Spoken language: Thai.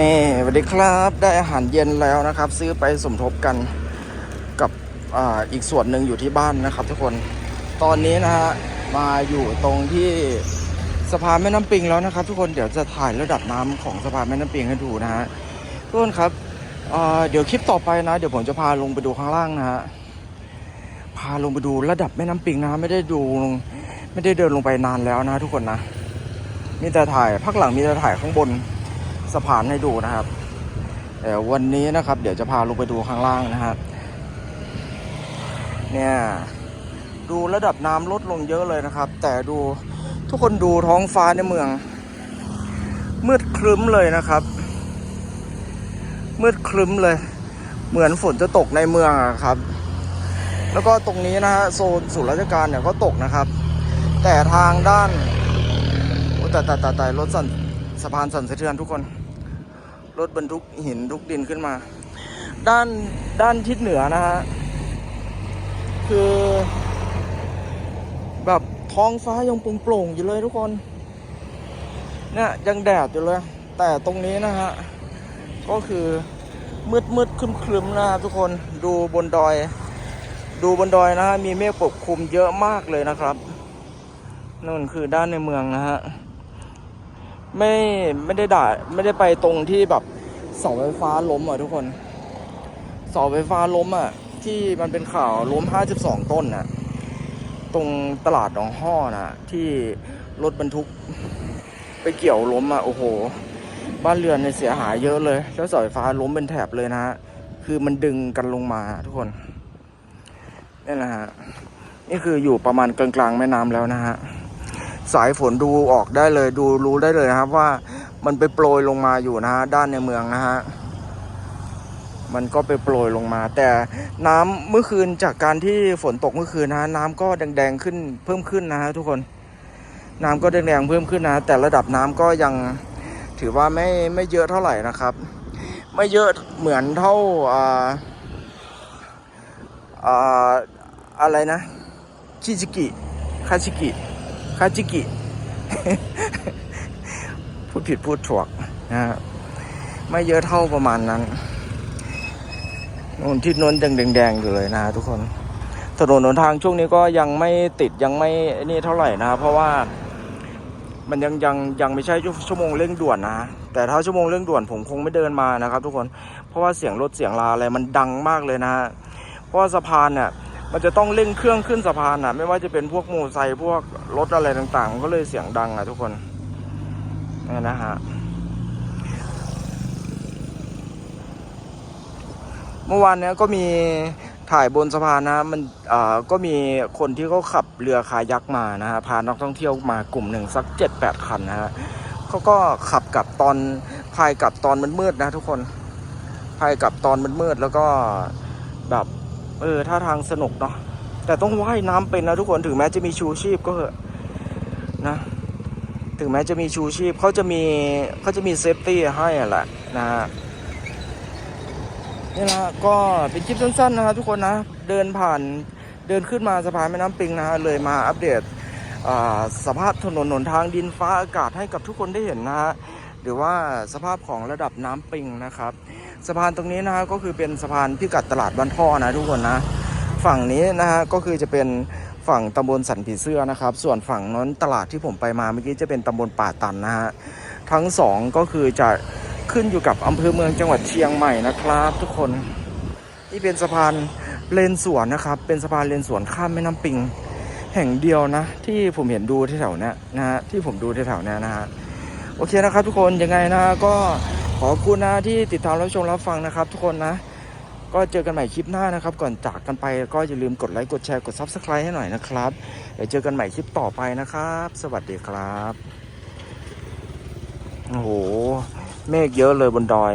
นี่สวัสดีครับได้อาหารเย็นแล้วนะครับ ซื้อไปสมทบกันกับอาอีกส่วนหนึ่งอยู่ที่บ้านนะครับ ทุกคนตอนนี้นะฮะมาอยู่ตรงที่สะพานแม่น้ำปิงแล้วนะครับ ทุกคนเดี๋ยวจะถ่ายระดับน้ำของสะพานแม่น้ำปิงให้ดูนะฮะทุกคนครับอ่าเดี๋ยวคลิปต่อไปนะ เดี๋ยวผมจะพาลงไปดูข้างล่างนะฮะพาลงไปดูระดับแม่น้ำปิงนะไม่ได้ดูไม่ได้เดินลงไปนานแล้วนะ ทุกคนนะมีแต่ถ่ายพักหลังมีแต่ถ่ายข้างบน สะพานให้ดูนะครับแต่วันนี้นะครับ เดี๋ยวจะพาลงไปดูข้างล่างนะครับเนี่ยดูระดับน้ำลดลงเยอะเลยนะครับ แต่ดูทุกคนดูท้องฟ้าในเมือง มืดครึ้มเลยนะครับ มืดครึ้มเลย เหมือนฝนจะตกในเมืองอะครับ แล้วก็ตรงนี้นะฮะโซนศูนย์ราชการเนี่ยก็ตกนะครับ แต่ทางด้านโอ้แต่แต่แต่แต่รถสั่น สะพานสั่นสะเทือนทุกคน รถบรรทุกหินทุกดินขึ้นมา ด้านด้านทิศเหนือนะฮะ คือ แบบท้องฟ้ายังโปร่งๆอยู่เลยทุกคน เนี่ยยังแดดอยู่เลย แต่ตรงนี้นะฮะ ก็คือมืดมืดครึมครึมนะฮะทุกคนดูบนดอย ดูบนดอยนะฮะมีเมฆปกคลุมเยอะมากเลยนะครับนั่นคือด้านในเมืองนะฮะ ไม่ไม่ได้ด่าไม่ได้ไปตรงที่แบบเสาไฟฟ้าล้มอะทุกคนเสาไฟฟ้าล้มอะ ที่มันเป็นข่าวล้ม 52 ต้นน่ะ ตรงตลาดหนองห้อน่ะ ที่รถบรรทุกไปเกี่ยวล้มอะโอ้โห บ้านเรือนเนี่ยเสียหายเยอะเลย แล้วเสาไฟฟ้าล้มเป็นแถบเลยนะฮะคือมันดึงกันลงมาทุกคนนี่แหละฮะนี่คืออยู่ประมาณกลางๆแม่น้ำแล้วนะฮะ สายฝนดูออกได้เลยดูรู้ได้เลยนะครับว่ามันไปโปรยลงมาอยู่นะฮะด้านในเมืองนะฮะมันก็ไปโปรยลงมา แต่น้ำเมื่อคืนจากการที่ฝนตกเมื่อคืนนะฮะน้ำก็แดงๆขึ้นเพิ่มขึ้นนะฮะทุกคนน้ำก็แดงๆเพิ่มขึ้นนะ แต่ระดับน้ำก็ยังถือว่าไม่ไม่เยอะเท่าไหร่นะครับ ไม่เยอะเหมือนเท่าอ่าอ่าอะไรนะ ชิจิกิคาชิกิ คาจิกิ พูดผิดพูดถูกนะฮะไม่เยอะเท่าประมาณนั้นนนที่นนยังแดงๆอยู่เลยนะฮะทุกคน ถนนหนทางช่วงนี้ก็ยังไม่ติดยังไม่นี่เท่าไหร่นะเพราะว่ามันยังยังยังไม่ใช่ชั่วโมงเร่งด่วนนะแต่ถ้าชั่วโมงเร่งด่วนผมคงไม่เดินมานะครับ ทุกคนเพราะว่าเสียงรถเสียงลาอะไรมันดังมากเลยนะฮะเพราะว่าสะพานเนี่ย มันจะต้องเร่งเครื่องขึ้นสะพานอะ ไม่ว่าจะเป็นพวกมอเตอร์ไซค์พวกรถอะไรต่างๆ ก็เลยเสียงดังอะทุกคนนี่นะฮะเมื่อวานเนี้ยก็มีถ่ายบนสะพานนะมันอ่าก็มีคนที่เขาขับเรือคายักมานะฮะพานักท่องเที่ยวมากลุ่มหนึ่งสักเจ็ดแปดคันนะฮะเขาก็ขับกลับตอนพายกลับตอนมันมืดนะทุกคนพายกลับตอนมันมืดแล้วก็แบบ เออท่าทางสนุกเนาะแต่ต้องว่ายน้ำเป็นนะทุกคนถึงแม้จะมีชูชีพก็เหอะนะถึงแม้จะมีชูชีพเขาจะมีเขาจะมีเซฟตี้ให้อะแหละนะฮะนี่นะก็เป็นคลิปสั้นๆนะครับทุกคนนะเดินผ่านเดินขึ้นมาสะพานแม่น้ำปิงนะฮะเลยมาอัปเดตสภาพถนนหนทางดินฟ้าอากาศให้กับทุกคนได้เห็นนะฮะหรือว่าสภาพของระดับน้ำปิงนะครับ สะพานตรงนี้นะฮะก็คือเป็นสะพานพิกัดตลาดบ้านท่อนะทุกคนนะ ฝั่งนี้นะฮะก็คือจะเป็นฝั่งตำบลสันผีเสื้อนะครับ ส่วนฝั่งนั้นตลาดที่ผมไปมาเมื่อกี้จะเป็นตำบลป่าตันนะฮะทั้งสองก็คือจะขึ้นอยู่กับอำเภอเมืองจังหวัดเชียงใหม่นะครับ ทุกคนนี่เป็นสะพานเลนสวนนะครับ เป็นสะพานเลนสวนข้ามแม่น้ำปิง แห่งเดียวนะ ที่ผมเห็นดูที่แถวเนี้ยนะฮะที่ผมดูที่แถวเนี้ยนะฮะโอเคนะครับทุกคนยังไงนะก็ ขอบคุณนะที่ติดตามรับชมรับฟังนะครับ ทุกคนนะ ก็เจอกันใหม่คลิปหน้านะครับ ก่อนจากกันไปก็อย่าลืมกดไลค์กดแชร์กด s u b สไครต์ให้หน่อยนะครับเดี๋ยวเจอกันใหม่คลิปต่อไปนะครับ สวัสดีครับโอ้โหเมฆเยอะเลยบนดอย